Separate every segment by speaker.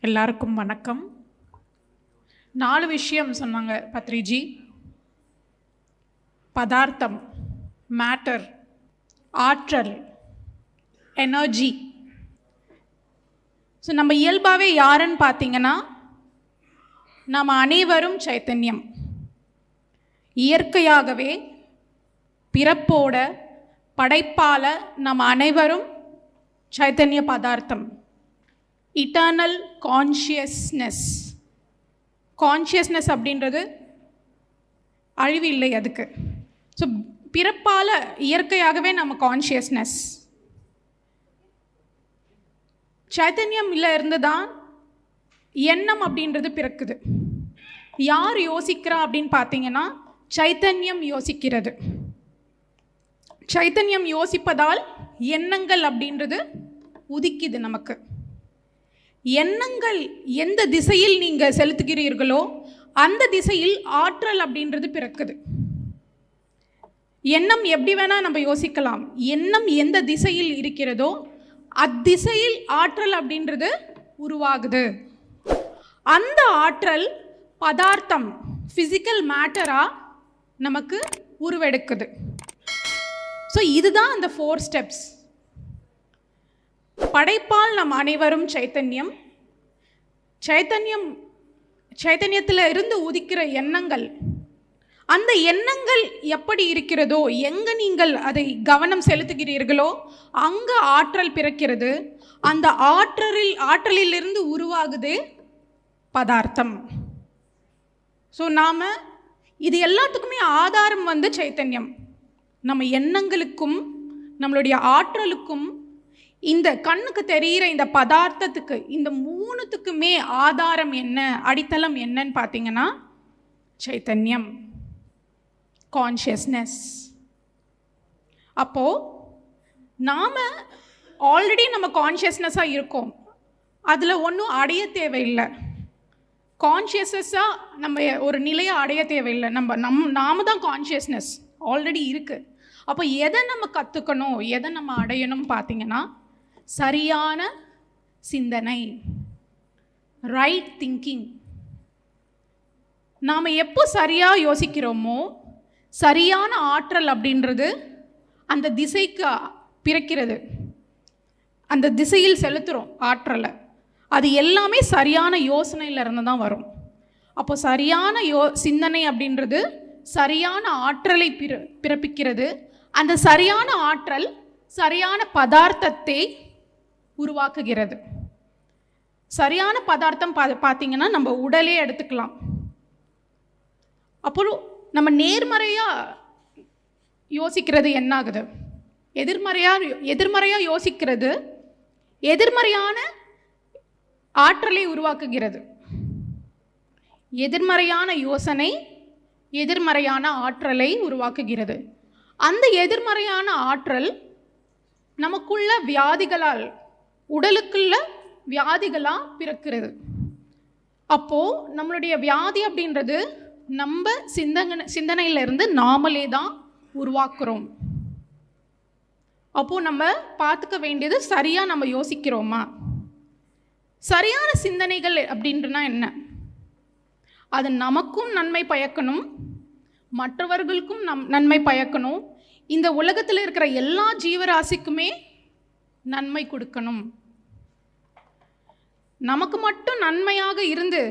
Speaker 1: எல்லாருக்கும் வணக்கம். நாலு விஷயம் சொன்னாங்க பத்ரிஜி. பதார்த்தம் மேட்டர் ஆற்றல் எனர்ஜி ஸோ நம்ம இயல்பாகவே யாருன்னு பார்த்தீங்கன்னா நம்ம அனைவரும் சைத்தன்யம். இயற்கையாகவே பிறப்போட படைப்பால் நம்ம அனைவரும் சைத்தன்ய பதார்த்தம். இட்டர்னல் கான்ஷியஸ்னஸ் கான்ஷியஸ்னஸ் அப்படின்றது அழிவு இல்லை அதுக்கு. ஸோ பிறப்பால் இயற்கையாகவே நம்ம கான்ஷியஸ்னஸ் சைத்தன்யம் இல்லை இருந்து தான் எண்ணம் அப்படின்றது பிறக்குது. யார் யோசிக்கிறா அப்படின்னு பார்த்தீங்கன்னா சைத்தன்யம் யோசிக்கிறது. சைத்தன்யம் யோசிப்பதால் எண்ணங்கள் அப்படின்றது உதிக்குது நமக்கு. எண்ணங்கள் எந்த திசையில் நீங்கள் செலுத்துகிறீர்களோ அந்த திசையில் ஆற்றல் அப்படின்றது பிறக்குது. எண்ணம் எப்படி வேணால் நம்ம யோசிக்கலாம். எண்ணம் எந்த திசையில் இருக்கிறதோ அத்திசையில் ஆற்றல் அப்படின்றது உருவாகுது. அந்த ஆற்றல் பதார்த்தம் ஃபிசிக்கல் மேட்டராக நமக்கு உருவெடுக்குது. ஸோ இதுதான் அந்த ஃபோர் ஸ்டெப்ஸ் படைப்பால் நம் அனைவரும் சைத்தன்யம். சைத்தன்யம் சைத்தன்யத்தில் இருந்து உதிக்கிற எண்ணங்கள். அந்த எண்ணங்கள் எப்படி இருக்கிறதோ எங்கே நீங்கள் அதை கவனம் செலுத்துகிறீர்களோ அங்கே ஆற்றல் பிறக்கிறது. அந்த ஆற்றலில் ஆற்றலிலிருந்து உருவாகுது பதார்த்தம். ஸோ நாம் இது எல்லாத்துக்குமே ஆதாரம் வந்து சைத்தன்யம். நம்ம எண்ணங்களுக்கும் நம்மளுடைய ஆற்றலுக்கும் இந்த கண்ணுக்கு தெரிகிற இந்த பதார்த்தத்துக்கு இந்த மூணுத்துக்குமே ஆதாரம் என்ன அடித்தளம் என்னன்னு பார்த்தீங்கன்னா சைத்தன்யம் கான்ஷியஸ்னஸ் அப்போது நாம் ஆல்ரெடி நம்ம கான்ஷியஸ்னஸாக இருக்கோம். அதில் ஒன்றும் அடைய தேவையில்லை. கான்ஷியஸஸாக நம்ம ஒரு நிலையை அடைய தேவையில்லை. நம்ம நம் நாம தான் கான்ஷியஸ்னஸ் ஆல்ரெடி இருக்குது அப்போ எதை நம்ம கற்றுக்கணும் எதை நம்ம அடையணும் பார்த்தீங்கன்னா சரியான சிந்தனை. ரைட் திங்கிங் நாம் எப்போ சரியாக யோசிக்கிறோமோ சரியான ஆற்றல் அப்படின்றது அந்த திசைக்கு பிறக்கிறது. அந்த திசையில் செலுத்துகிறோம் ஆற்றலை. அது எல்லாமே சரியான யோசனையில இருந்து தான் வரும். அப்போ சரியான யோ சிந்தனை அப்படின்றது சரியான ஆற்றலை பிற பிறப்பிக்கிறது. அந்த சரியான ஆற்றல் சரியான பதார்த்தத்தை உருவாக்குகிறது. சரியான பதார்த்தம் பா பார்த்தீங்கன்னா நம்ம உடலே எடுத்துக்கலாம். அப்புறம் நம்ம நேர்மறையாக யோசிக்கிறது என்ன ஆகுது எதிர்மறையாக எதிர்மறையாக யோசிக்கிறது எதிர்மறையான ஆற்றலை உருவாக்குகிறது. எதிர்மறையான யோசனை எதிர்மறையான ஆற்றலை உருவாக்குகிறது. அந்த எதிர்மறையான ஆற்றல் நமக்குள்ள வியாதிகளால் உடலுக்குள்ள வியாதிகளாக பிறக்கிறது. அப்போது நம்மளுடைய வியாதி அப்படின்றது நம்ம சிந்தனை சிந்தனையிலிருந்து நாமளே தான் உருவாக்குறோம். அப்போது நம்ம பார்த்துக்க வேண்டியது சரியாக நம்ம யோசிக்கிறோமா? சரியான சிந்தனைகள் அப்படின்றனா என்ன? அது நமக்கும் நன்மை பயக்கணும் மற்றவர்களுக்கும் நம் நன்மை பயக்கணும். இந்த உலகத்தில் இருக்கிற எல்லா ஜீவராசிக்குமே நன்மை கொடுக்கணும். நமக்கு மட்டும் நன்மையாக இருந்து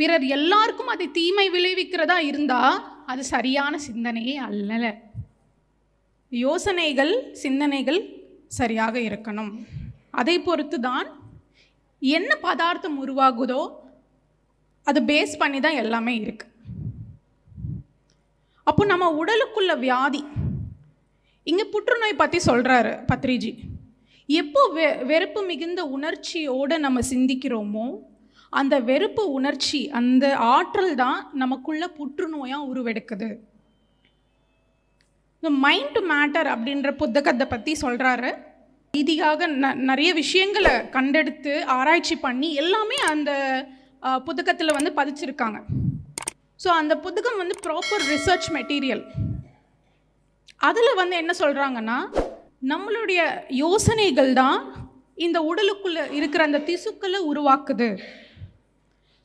Speaker 1: பிறர் எல்லாருக்கும் அதை தீமை விளைவிக்கிறதா இருந்தால் அது சரியான சிந்தனையே அல்ல யோசனைகள் சிந்தனைகள் சரியாக இருக்கணும். அதை பொறுத்து தான் என்ன பதார்த்தம் உருவாகுதோ அது பேஸ் பண்ணி தான் எல்லாமே இருக்கு. அப்போ நம்ம உடலுக்குள்ள வியாதி இங்கே புற்றுநோய் பற்றி சொல்கிறாரு பத்ரிஜி. எப்போ வெ வெறுப்பு மிகுந்த உணர்ச்சியோடு நம்ம சிந்திக்கிறோமோ அந்த வெறுப்பு உணர்ச்சி அந்த ஆற்றல் தான் நமக்குள்ள புற்றுநோயாக உருவெடுக்குது. இந்த மைண்ட் டு மேட்டர் அப்படின்ற புத்தகத்தை பற்றி சொல்கிறாரு ரீதியாக ந நிறைய விஷயங்களை கண்டெடுத்து ஆராய்ச்சி பண்ணி எல்லாமே அந்த புத்தகத்தில் வந்து பதிச்சிருக்காங்க. ஸோ அந்த புத்தகம் வந்து ப்ராப்பர் ரிசர்ச் மெட்டீரியல் அதில் வந்து என்ன சொல்கிறாங்கன்னா நம்மளுடைய யோசனைகள் தான் இந்த உடலுக்குள்ளே இருக்கிற அந்த திசுக்களை உருவாக்குது.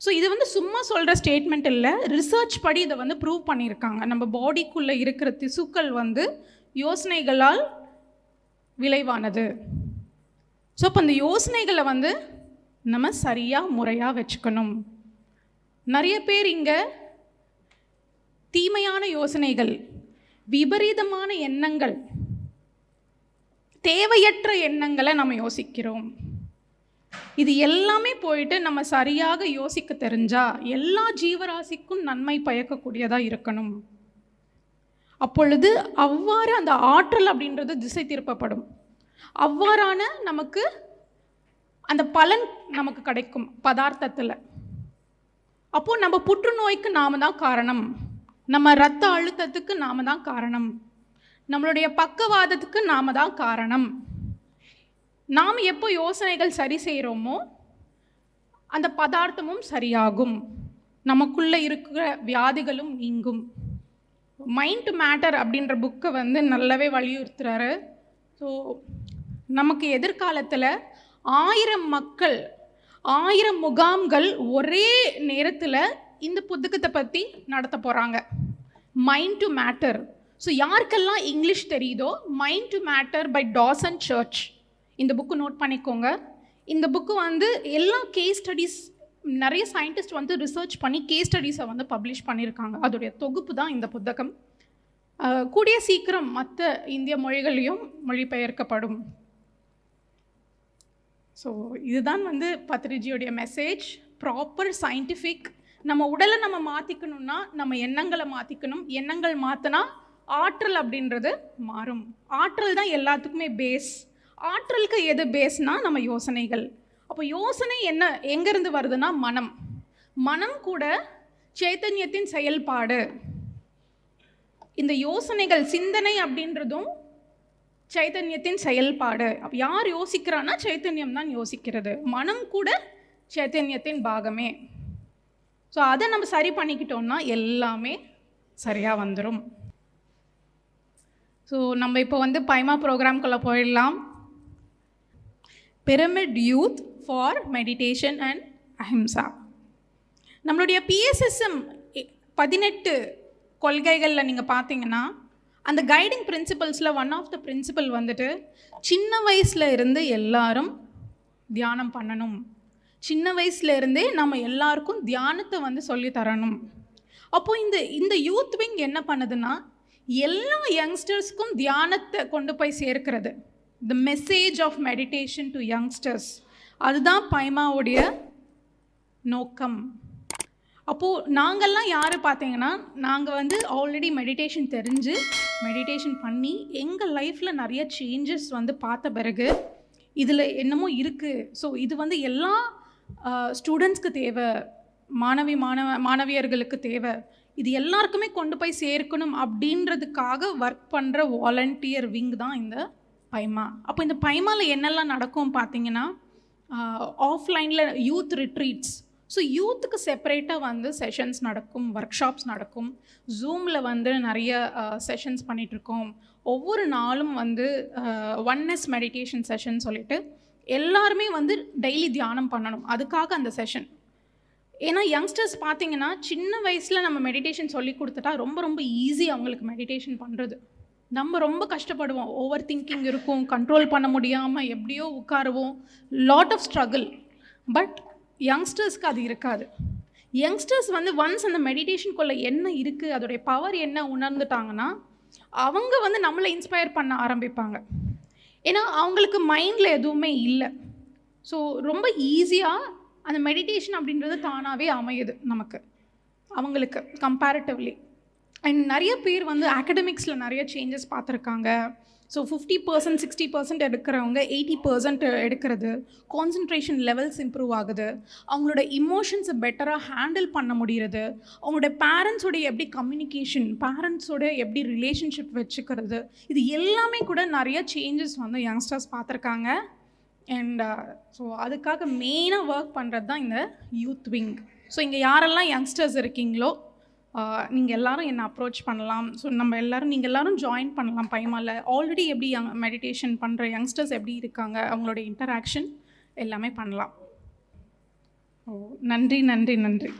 Speaker 1: ஸோ இது வந்து சும்மா சொல்கிற ஸ்டேட்மெண்ட் இல்லை. ரிசர்ச் படி இதை வந்து ப்ரூவ் பண்ணியிருக்காங்க. நம்ம பாடிக்குள்ளே இருக்கிற திசுக்கள் வந்து யோசனைகளால் விளைவானது. ஸோ அப்போ அந்த யோசனைகளை வந்து நம்ம சரியாக முறையாக வச்சுக்கணும். நிறைய பேர் இங்கே தீமையான யோசனைகள் விபரீதமான எண்ணங்கள் தேவையற்ற எண்ணங்களை நம்ம யோசிக்கிறோம். இது எல்லாமே போயிட்டு நம்ம சரியாக யோசிக்க தெரிஞ்சா எல்லா ஜீவராசிக்கும் நன்மை பயக்கக்கூடியதாக இருக்கணும். அப்பொழுது அவ்வாறு அந்த ஆற்றல் அப்படின்றது திசை திருப்பப்படும். அவ்வாறான நமக்கு அந்த பலன் நமக்கு கிடைக்கும் பதார்த்தத்தில். அப்போது நம்ம புற்றுநோய்க்கு நாம தான் காரணம். நம்ம ரத்த அழுத்தத்துக்கு நாம தான் காரணம். நம்மளுடைய பக்கவாதத்துக்கு நாம தான் காரணம். நாம் எப்போ யோசனைகள் சரி செய்கிறோமோ அந்த பதார்த்தமும் சரியாகும். நமக்குள்ளே இருக்கிற வியாதிகளும் நீங்கும். மைண்ட் டு மேட்டர் அப்படின்ற புக்கை வந்து நல்லாவே வலியுறுத்துறாரு. ஸோ நமக்கு எதிர்காலத்தில் ஆயிரம் மக்கள் ஆயிரம் முகாம்கள் ஒரே நேரத்தில் இந்த புத்தகத்தை பற்றி நடத்த போகிறாங்க மைண்ட் டு மேட்டர் ஸோ யாருக்கெல்லாம் இங்கிலீஷ் தெரியுதோ mind to matter by Dawson Church இந்த புக்கு நோட் பண்ணிக்கோங்க. இந்த புக்கு வந்து எல்லா கேஸ் ஸ்டடீஸ் நிறைய சயின்டிஸ்ட் வந்து ரிசர்ச் பண்ணி கேஸ் ஸ்டடீஸை வந்து பப்ளிஷ் பண்ணியிருக்காங்க. அதோடைய தொகுப்பு தான் இந்த புத்தகம். கூடிய சீக்கிரம் மற்ற இந்திய மொழிகளையும் மொழிபெயர்க்கப்படும். ஸோ இதுதான் வந்து பத்ரிஜியோடைய மெசேஜ் ப்ராப்பர் சயின்டிஃபிக் நம்ம உடலை நம்ம மாற்றிக்கணும்னா நம்ம எண்ணங்களை மாற்றிக்கணும் எண்ணங்கள் மாற்றினா ஆற்றல் அப்படின்றது மாறும். ஆற்றல் தான் எல்லாத்துக்குமே பேஸ் ஆற்றலுக்கு எது பேஸ்னால் நம்ம யோசனைகள். அப்போ யோசனை என்ன எங்கேருந்து வருதுன்னா மனம். மனம் கூட சைத்தன்யத்தின் செயல்பாடு. இந்த யோசனைகள் சிந்தனை அப்படின்றதும் சைத்தன்யத்தின் செயல்பாடு. அப்போ யார் யோசிக்கிறான்னா சைத்தன்யம் தான் யோசிக்கிறது. மனம் கூட சைத்தன்யத்தின் பாகமே. ஸோ அதை நம்ம சரி பண்ணிக்கிட்டோம்னா எல்லாமே சரியாக வந்துடும் ஸோ நம்ம இப்போ வந்து பைமா ப்ரோக்ராம்குள்ளே போயிடலாம். Pyramid youth for meditation and ahimsa நம்மளுடைய பிஎஸ்எஸ்எம் பதினெட்டு கொள்கைகளில் நீங்கள் பார்த்தீங்கன்னா அந்த கைடிங் பிரின்சிபல்ஸில் ஒன் ஆஃப் த பிரின்சிபல் வந்துட்டு சின்ன வயசில் இருந்து எல்லாரும் தியானம் பண்ணணும். சின்ன வயசுல இருந்தே நம்ம எல்லாருக்கும் தியானத்தை வந்து சொல்லி தரணும். அப்போ இந்த இந்த யூத் விங் என்ன பண்ணுதுன்னா எல்லா யங்ஸ்டர்ஸ்க்கும் தியானத்தை கொண்டு போய் சேர்க்கிறது. The message of meditation to youngsters அதுதான் பைமாவுடைய நோக்கம். அப்போது நாங்கள்லாம் யார் பார்த்தீங்கன்னா நாங்கள் வந்து ஆல்ரெடி மெடிடேஷன் தெரிஞ்சு மெடிடேஷன் பண்ணி எங்கள் லைஃப்பில் நிறைய சேஞ்சஸ் வந்து பார்த்த பிறகு இதில் என்னமோ இருக்குது ஸோ இது வந்து எல்லா ஸ்டூடெண்ட்ஸ்க்கு தேவை மாணவி மாணவ மாணவியர்களுக்கு தேவை. இது எல்லாருக்குமே கொண்டு போய் சேர்க்கணும் அப்படின்றதுக்காக ஒர்க் பண்ணுற வாலண்டியர் விங் தான் இந்த பைமா. அப்போ இந்த பைமாவில் என்னெல்லாம் நடக்கும் பார்த்தீங்கன்னா ஆஃப்லைனில் யூத் ரிட்ரீட்ஸ் ஸோ யூத்துக்கு செப்பரேட்டாக வந்து செஷன்ஸ் நடக்கும் ஒர்க் ஷாப்ஸ் நடக்கும். ஜூமில் வந்து நிறைய செஷன்ஸ் பண்ணிகிட்ருக்கோம் ஒவ்வொரு நாளும் வந்து ஒன்னஸ் மெடிடேஷன் செஷன் சொல்லிட்டு எல்லாருமே வந்து டெய்லி தியானம் பண்ணணும். அதுக்காக அந்த செஷன் ஏன்னா யங்ஸ்டர்ஸ் பார்த்தீங்கன்னா சின்ன வயசில் நம்ம மெடிடேஷன் சொல்லி கொடுத்துட்டா ரொம்ப ரொம்ப ஈஸி அவங்களுக்கு மெடிடேஷன் பண்ணுறது நம்ம ரொம்ப கஷ்டப்படுவோம். ஓவர் திங்கிங் இருக்கும் கண்ட்ரோல் பண்ண முடியாமல் எப்படியோ உட்காருவோம். லாட் ஆஃப் ஸ்ட்ரகிள் பட் யங்ஸ்டர்ஸ்க்கு அது இருக்காது. யங்ஸ்டர்ஸ் வந்து ஒன்ஸ் அந்த மெடிடேஷனுக்குள்ளே என்ன இருக்குது அதோடைய பவர் என்ன உணர்ந்துட்டாங்கன்னா அவங்க வந்து நம்மளை இன்ஸ்பயர் பண்ண ஆரம்பிப்பாங்க. ஏன்னா அவங்களுக்கு மைண்டில் எதுவுமே இல்லை. ஸோ ரொம்ப ஈஸியாக அந்த மெடிடேஷன் அப்படின்றது தானாகவே அமையுது நமக்கு. அவங்களுக்கு கம்பேரிட்டிவ்லி அண்ட் நிறைய பேர் வந்து அகடமிக்ஸில் நிறைய சேஞ்சஸ் பார்த்துருக்காங்க. So fifty percent sixty percent எடுக்கிறவங்க எயிட்டி பர்சன்ட் எடுக்கிறது கான்சன்ட்ரேஷன் லெவல்ஸ் இம்ப்ரூவ் ஆகுது. அவங்களோட இமோஷன்ஸை பெட்டராக ஹேண்டில் பண்ண முடிகிறது. அவங்களோட பேரண்ட்ஸோட எப்படி கம்யூனிகேஷன் பேரண்ட்ஸோட எப்படி ரிலேஷன்ஷிப் வச்சுக்கிறது இது எல்லாமே கூட நிறைய சேஞ்சஸ் வந்து யங்ஸ்டர்ஸ் பார்த்துருக்காங்க. அண்ட் ஸோ uh, அதுக்காக மெயினாக ஒர்க் பண்ணுறது தான் இந்த யூத் விங் ஸோ இங்கே யாரெல்லாம் யங்ஸ்டர்ஸ் இருக்கீங்களோ நீங்கள் எல்லோரும் என்னை அப்ரோச் பண்ணலாம்? ஸோ நம்ம எல்லோரும் நீங்கள் எல்லோரும் ஜாயின் பண்ணலாம் பைமால ஆல்ரெடி எப்படி யங் மெடிடேஷன் பண்ணுற யங்ஸ்டர்ஸ் எப்படி இருக்காங்க? அவங்களோட இன்டராக்ஷன் எல்லாமே பண்ணலாம். ஓ நன்றி நன்றி நன்றி.